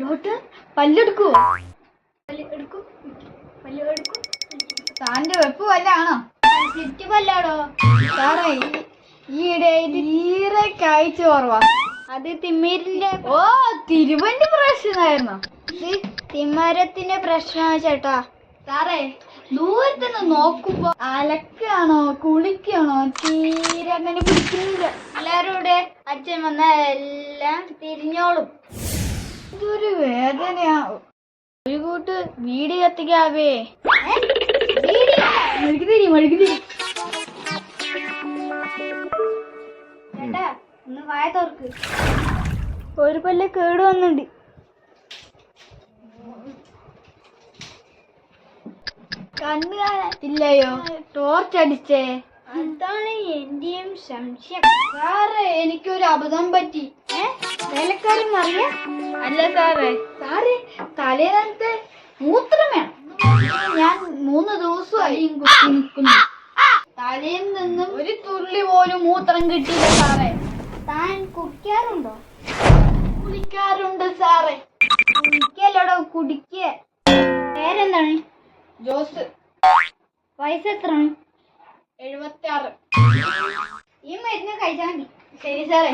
Dot പല്ലെടുക്കൂ പല്ലെടുക്കൂ പല്ലെടുക്കൂ താന്റെ വെപ്പ് പല്ലാണോ? ചുറ്റു പല്ലാടോ സാറേ ഈയിടെ തീരെ കാഴ്ച കുറവാ. അത് തിമ്മീരിന്റെ ഓ തിരുവണ്ടി പ്രശ്നമായിരുന്നോ. തിമ്മരത്തിന്റെ പ്രശ്നമാണ് ചേട്ടാ. സാറേ ദൂരത്തുനിന്ന് നോക്കുമ്പോ അലക്കാണോ കുളിക്കാണോ? തീരെ അങ്ങനെ പിടിക്കുന്നില്ല. എല്ലാരും ഇവിടെ അച്ഛൻ വന്ന എല്ലാം തിരിഞ്ഞോളും. ഇതൊരു വേദനയാ. ഒരു കൂട്ട് വീട് കത്തിക്കാവേ മെഴുകുതിരി മെഴുകുതിരി വായ തുറക്ക്. ഒരു പല്ല് കേട് വന്നുണ്ട്. കണ്ണു കാണത്തില്ലയോ ടോർച്ച് അടിച്ചേ. അതാണ് എന്റെയും സംശയം. സാറേ എനിക്കൊരു അബദ്ധം പറ്റി. വേലക്കാരൻ മറിയ? അല്ല സാറേ. സാറേ തലേന്നത്തെ മൂത്രം വേണം? ഞാൻ മൂന്ന് ദിവസമായി നിൽക്കുന്നു. തലയിൽ നിന്നും ഒരു തുള്ളി പോലും മൂത്രം കിട്ടിയില്ല സാറേ. താൻ കുടിക്കാറുണ്ടോ? കുടിക്കാറുണ്ട് സാറേ. കുടിക്കല്ലോടോ കുടിക്കുക പേരെന്താണ്? ജോസ്. വയസ്സ് എത്രയാണ് എഴുപത്തി ആറ് ഈ മരുന്ന് കഴിച്ചാൽ മതി. ശരി സാറേ.